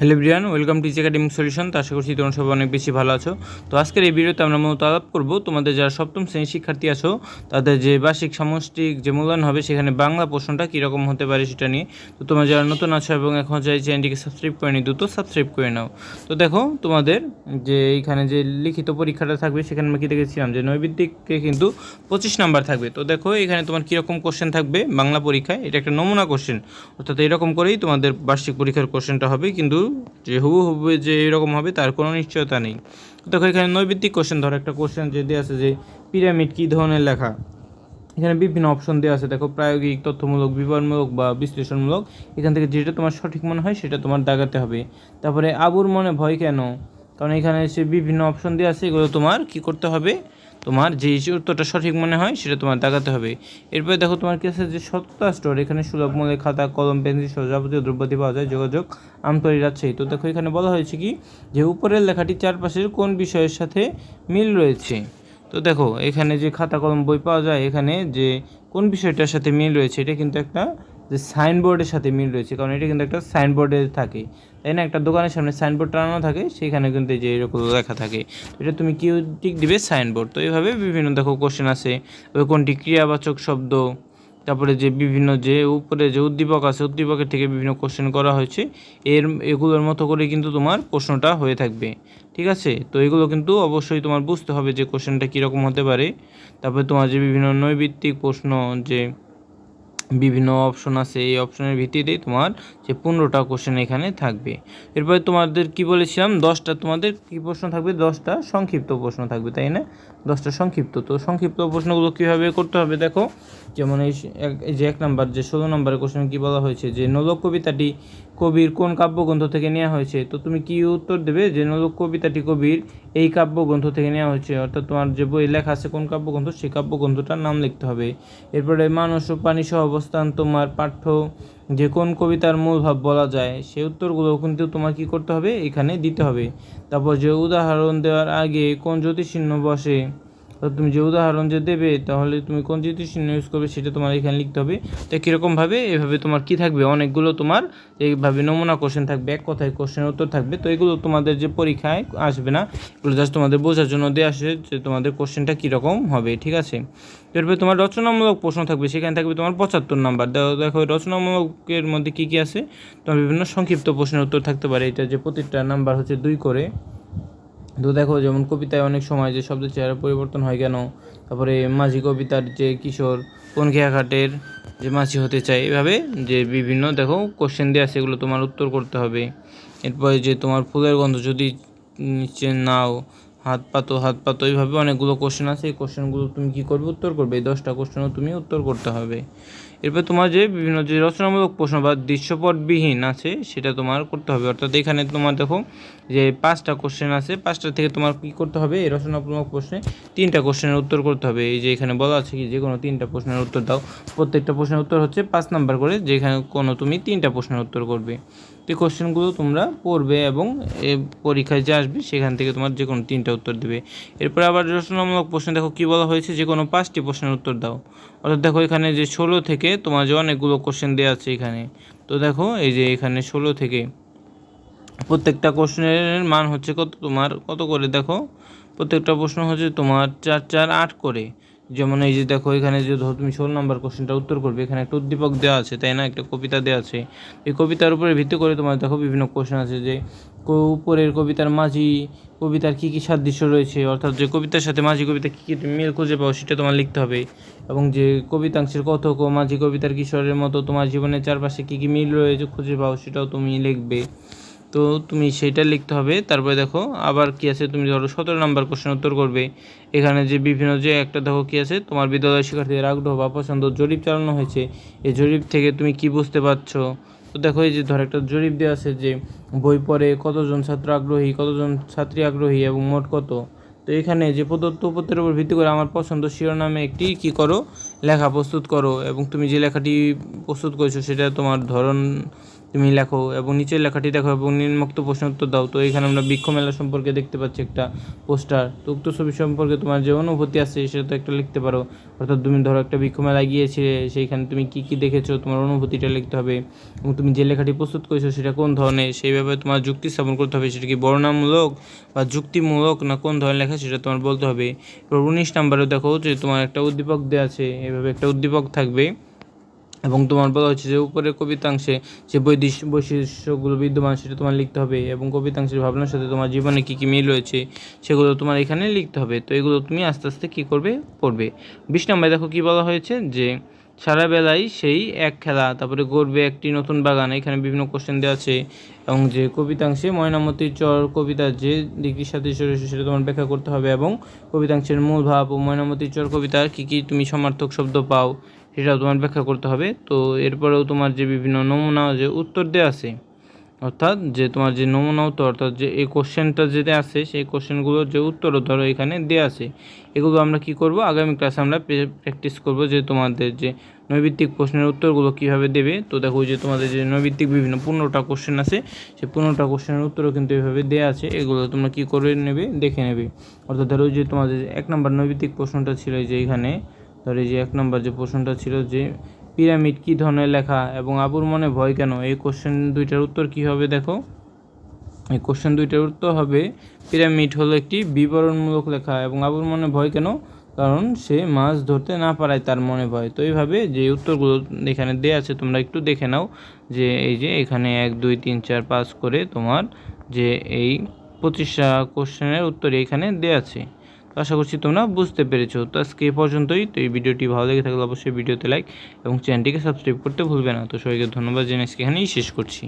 Hello Brian welcome teach academic solution তো আশা করছি তোমরা সবাই অনেক বেশি ভালো আছো। তো আজকের এই ভিডিওতে আমরা মূলত আলাপ করব তোমাদের যারা সপ্তম শ্রেণির শিক্ষার্থী আছো, তাদের যে বার্ষিক সামষ্টিক যে মূল্যায়ন হবে, সেখানে বাংলা প্রশ্নটা কীরকম হতে পারে সেটা নিয়ে। তো তোমরা যারা নতুন আছো এবং এখন চাই চ্যানেলটিকে সাবস্ক্রাইব করে নি দ্রুত সাবস্ক্রাইব করে নাও। তো দেখো, তোমাদের যে এইখানে যে লিখিত পরীক্ষাটা থাকবে, সেখানে আমরা কী দেখেছিলাম? যে নৈবিত্তিককে কিন্তু পঁচিশ নাম্বার থাকবে। তো দেখো, এখানে তোমার কীরকম কোশ্চেন থাকবে বাংলা পরীক্ষায়? এটা একটা নমুনা কোশ্চেন অর্থাৎ এরকম করেই তোমাদের বার্ষিক পরীক্ষার কোশ্চেনটা হবে। কিন্তু যে হুবু হুবু যে এরকম হবে, তার কোনো নিশ্চয়তা নেই। দেখো, এখানে নৈবিত্তিক কোশ্চেন ধরো, একটা কোশ্চেন যে দেওয়া আছে যে পিরামিড কী ধরনের লেখা? এখানে বিভিন্ন অপশন দেওয়া আছে। দেখো, প্রায়োগিক, তথ্যমূলক, বিবরণমূলক বা বিশ্লেষণমূলক। এখান থেকে যেটা তোমার সঠিক মনে হয়, সেটা তোমার দাগাতে হবে। তারপরে আবুর মনে ভয় কেন? কারণ এখানে সে বিভিন্ন অপশন দেওয়া আছে, এগুলো তোমার কি করতে হবে? তোমার যে উত্তরটা সঠিক মনে হয়, সেটা তোমার দাগাতে হবে। এরপরে দেখো তোমার কি আছে যে সত্তা স্টোর এখানে সুলভ মূল্যে খাতা, কলম, পেন্সিল সহ যাবতীয় দ্রব্যাদি পাওয়া যায়, যোগাযোগ আমতরি রাজশাহী। তো দেখো এখানে বলা হয়েছে কি, যে উপরের লেখাটি চারপাশের কোন বিষয়ের সাথে মিল রয়েছে? তো দেখো, এখানে যে খাতা, কলম, বই পাওয়া যায়, এখানে যে কোন বিষয়টার সাথে মিল রয়েছে, এটা কিন্তু একটা যে সাইনবোর্ডের সাথে মিল রয়েছে, কারণ এটা কিন্তু একটা সাইনবোর্ডে থাকে। তাই না? একটা দোকানের সামনে সাইনবোর্ড টানানো থাকে, সেখানে কিন্তু যে এরকম লেখা থাকে। এটা তুমি কি টিক দিবে সাইনবোর্ড তো এইভাবে বিভিন্ন, দেখো কোশ্চেন আছে ওই কোনটি ক্রিয়াবাচক শব্দ? তারপরে যে বিভিন্ন যে উপরে যে উদ্দীপক আছে, উদ্দীপকের থেকে বিভিন্ন কোশ্চেন করা হয়েছে। এর, এগুলোর মতো করে কিন্তু তোমার প্রশ্নটা হয়ে থাকবে। ঠিক আছে? তো এগুলো কিন্তু অবশ্যই তোমার বুঝতে হবে যে কোশ্চেনটা কীরকম হতে পারে। তারপরে তোমার যে বিভিন্ন নৈবিত্তিক প্রশ্ন, যে বিভিন্ন অপশন আছে, এই অপশনের ভিত্তিতেই তোমার যে পনেরোটা কোশ্চেন এখানে থাকবে। এরপরে তোমাদের কি বলেছিলাম? দশটা তোমাদের কি প্রশ্ন থাকবে? দশটা সংক্ষিপ্ত প্রশ্ন থাকবে, তাই না? দশটা সংক্ষিপ্ত। তো সংক্ষিপ্ত প্রশ্নগুলো কীভাবে করতে হবে দেখো? যেমন এই যে এক নাম্বার, যে ষোলো নম্বরের কোশ্চেন কী বলা হয়েছে? যে নোলক কবিতাটি কবির কোন কাব্যগ্রন্থ থেকে নেওয়া হয়েছে? তো তুমি কি উত্তর দেবে? যে নোলক কবিতাটি কবির এই কাব্যগ্রন্থ থেকে নেওয়া হয়েছে। অর্থাৎ তোমার যে বই লেখা আছে, কোন কাব্যগ্রন্থ? সেই কাব্যগ্রন্থটার নাম লিখতে হবে। এরপরে মানস ও পানি সহ অবস্থান, তোমার পাঠ্য যে কোন কবিতার মূল ভাব বলা যায়, সেই উত্তরগুলো কিন্তু তোমার কি করতে হবে? এখানে দিতে হবে। তারপর যে উদাহরণ দেওয়ার আগে কোন জ্যোতিষচিহ্ন বসে তুমি যে উদাহরণ যে দেবে, তাহলে তুমি কোন জ্যোতিষচিহ্ন ইউজ করবে সেটা তোমার এখানে লিখতে হবে। তো কীরকমভাবে এভাবে তোমার কি থাকবে? অনেকগুলো তোমার এইভাবে নমুনা কোশ্চেন থাকবে, এক কথায় কোশ্চেনের উত্তর থাকবে। তো এগুলো তোমাদের যে পরীক্ষায় আসবে না, এগুলো জাস্ট তোমাদের বোঝার জন্য দিয়ে আসে যে তোমাদের কোশ্চেনটা কীরকম হবে, ঠিক আছে? এরপরে তোমার রচনামূলক প্রশ্ন থাকবে, সেখানে থাকবে তোমার পঁচাত্তর নাম্বার দেখো, রচনামূলকের মধ্যে কী কী আছে? তোমার বিভিন্ন সংক্ষিপ্ত প্রশ্নের উত্তর থাকতে পারে। এটা যে প্রতিটা নাম্বার হচ্ছে দুই করে। তো দেখো, যেমন কবিতায় অনেক সময় যে শব্দের চেহারা পরিবর্তন হয় কেন? তারপরে মাঝি কবিতার যে কিশোর কোন খেয়াঘাটের যে মাঝি হতে চায়, এভাবে যে বিভিন্ন, দেখো কোশ্চেন দেওয়া সেগুলো তোমার উত্তর করতে হবে। এরপরে যে তোমার ফুলের গন্ধ, যদি নিচে নাও, হাত পাতো হাত পাতো, এইভাবে অনেকগুলো কোশ্চেন আছে। এই কোশ্চেনগুলো তুমি কী করবে? উত্তর করবে। এই দশটা কোশ্চেনও তুমি উত্তর করতে হবে। এরপর তোমার যে বিভিন্ন যে রচনামূলক প্রশ্ন বা দৃশ্যপটবিহীন আছে, সেটা তোমার করতে হবে। অর্থাৎ এখানে তোমার দেখো যে পাঁচটা কোশ্চেন আছে, পাঁচটা থেকে তোমার কী করতে হবে? এই রচনামূলক প্রশ্নে তিনটা কোশ্চেনের উত্তর করতে হবে। এই যে এখানে বলা আছে কি যে কোনো তিনটা প্রশ্নের উত্তর দাও। প্রত্যেকটা প্রশ্নের উত্তর হচ্ছে পাঁচ নাম্বার করে, যেখানে কোনো তুমি তিনটা প্রশ্নের উত্তর করবে। এই কোশ্চেনগুলো তোমরা পড়বে এবং পরীক্ষায় যে আসবে, সেখান থেকে তোমার যে কোনো তিনটা উত্তর দেবে। এরপরে আবার রচনামূলক প্রশ্ন দেখো কী বলা হয়েছে যে কোনো পাঁচটি প্রশ্নের উত্তর দাও। অর্থাৎ দেখো এখানে যে ষোলো থেকে তোমার যে অনেকগুলো কোশ্চেন দেওয়া আছে এখানে। তো দেখো, এই যে এখানে ষোলো থেকে। প্রত্যেকটা কোশ্চেনের মান হচ্ছে কত? তোমার কত করে? দেখো, প্রত্যেকটা প্রশ্ন হচ্ছে তোমার চার চার, আট করে। যেমন এই যে দেখো, এখানে যে ধরো তুমি ষোলো নম্বর কোশ্চেনটা উত্তর করবে, এখানে একটা উদ্দীপক দেওয়া আছে, তাই না? একটা কবিতা দেওয়া আছে। এই কবিতার উপরে ভিত্তি করে তোমার দেখো বিভিন্ন কোশ্চেন আছে যে উপরের কবিতার মাঝি, কবিতার কী কী সাদৃশ্য রয়েছে? অর্থাৎ যে কবিতার সাথে মাঝি কবিতা কী কী মিল খুঁজে পাও, সেটা তোমার লিখতে হবে। এবং যে কবিতাংশের কথক ও মাঝি কবিতার কিশোরের মতো তোমার জীবনের চারপাশে কী কী মিল রয়েছে খুঁজে পাও, সেটাও তুমি লিখবে। তো তুমি সেইটা লিখতে হবে। তারপরে দেখো আবার কি আছে, তুমি ধরো সতেরো নাম্বার কোশ্চেন উত্তর করবে। এখানে যে বিভিন্ন যে একটা দেখো কি আছে, তোমার বিদ্যালয় শিক্ষার্থীদের আগ্রহ বা পছন্দ জরিপ চালানো হয়েছে। এই জরিপ থেকে তুমি কি বুঝতে পারছ? তো দেখো এই যে ধর একটা জরিপ দেওয়া আছে যে বই পড়ে কতজন ছাত্র আগ্রহী, কতজন ছাত্রী আগ্রহী এবং মোট কত? তো এখানে যে প্রদত্ত উপত্যের উপর ভিত্তি করে আমার পছন্দ শিরোনামে একটি কি করো? লেখা প্রস্তুত করো এবং তুমি যে লেখাটি প্রস্তুত করেছ সেটা তোমার ধরন তুমি লেখো এবং নিচের লেখাটি দেখো এবং নিম্নোক্ত প্রশ্ন উত্তর দাও। তো এখানে আমরা বৃক্ষ মেলা সম্পর্কে দেখতে পাচ্ছি একটা পোস্টার। তো উক্ত ছবি সম্পর্কে তোমার যে অনুভূতি আছে সেটা তো একটা লিখতে পারো। অর্থাৎ তুমি ধরো একটা বৃক্ষ মেলায় গিয়েছিলে, সেইখানে তুমি কি কি দেখেছ, তোমার অনুভূতিটা লিখতে হবে। এবং তুমি যে লেখাটি প্রস্তুত করেছ সেটা কোন ধরনের সেইভাবে তোমার যুক্তি স্থাপন করতে হবে, সেটা কি বর্ণামূলক বা যুক্তিমূলক না কোন ধরনের লেখা সেটা তোমার বলতে হবে। এবার উনিশ নাম্বারে দেখো যে তোমার একটা উদ্দীপক দেওয়া আছে, এভাবে একটা উদ্দীপক থাকবে। এবং তোমার বলা হচ্ছে যে উপরের কবিতাংশে যে বৈদিশ বৈশিষ্ট্যগুলো বিদ্যমান সেটা তোমার লিখতে হবে এবং কবিতাংশের ভাবনার সাথে তোমার জীবনে কী কী মিল রয়েছে সেগুলো তোমার এখানে লিখতে হবে। তো এগুলো তুমি আস্তে আস্তে কী করবে? পড়বে। বিশ নম্বরে দেখো কী বলা হয়েছে যে সারা বেলায় সেই এক খেলা, তারপরে গড়বে একটি নতুন বাগান, এখানে বিভিন্ন কোশ্চেন দেওয়া আছে এবং যে কবিতাংশে ময়নামতির চর কবিতা যে দিকটির সাথে রয়েছে সেটা তোমার ব্যাখ্যা করতে হবে এবং কবিতাংশের মূল ভাব ও ময়নামতির চর কবিতার কী কী তুমি সমার্থক শব্দ পাও সেটাও তোমার ব্যাখ্যা করতে হবে। তো এরপরেও তোমার যে বিভিন্ন নমুনা যে উত্তর দেওয়া আছে, অর্থাৎ যে তোমার যে নমুনা উত্তর, অর্থাৎ যে এই কোশ্চেনটা যেটা আছে, সেই কোশ্চেনগুলোর যে উত্তরও ধরো এখানে দেওয়া আছে, এগুলো আমরা কি করব? আগামী ক্লাসে আমরা প্র্যাকটিস করব যে তোমাদের যে নৈবিত্তিক প্রশ্নের উত্তরগুলো কীভাবে দেবে। তো দেখো যে তোমাদের যে নৈবিত্তিক বিভিন্ন পনেরোটা কোশ্চেন আছে, সেই পনেরোটা কোশ্চেনের উত্তরও কিন্তু এভাবে দেওয়া আছে। এগুলো তোমরা কি করে নেবে? দেখে নেবে। অর্থাৎ ধরো যে তোমাদের এক নম্বর নৈবিত্তিক প্রশ্নটা ছিল যে এখানে ধরো যে এক নম্বর যে প্রশ্নটা ছিল যে, পিরামিড কী ধরনের লেখা এবং আবুর মনে ভয় কেন? এই কোশ্চেন দুইটার উত্তর কী হবে দেখো? এই কোশ্চেন দুইটার উত্তর হবে, পিরামিড হলো একটি বিবরণমূলক লেখা এবং আবুর মনে ভয় কেন? কারণ সে মাছ ধরতে না পারায় তার মনে ভয়। তো এইভাবে যে উত্তরগুলো এখানে দেওয়া আছে, তোমরা একটু দেখে নাও যে, এই যে এখানে এক, দুই, তিন, চার, পাঁচ করে তোমার যে এই পঁচিশটা কোশ্চেনের উত্তর এখানে দেয়া আছে। আশা করছি তোমরা বুঝতে পেরেছ। তো আজকে এই পর্যন্তই। তো এই ভিডিওটি ভালো লেগে থাকলে অবশ্যই ভিডিওতে লাইক এবং চ্যানেলটিকে সাবস্ক্রাইব করতে ভুলবে না। তো সবাইকে ধন্যবাদ জেনে আজকে এখানেই শেষ করছি।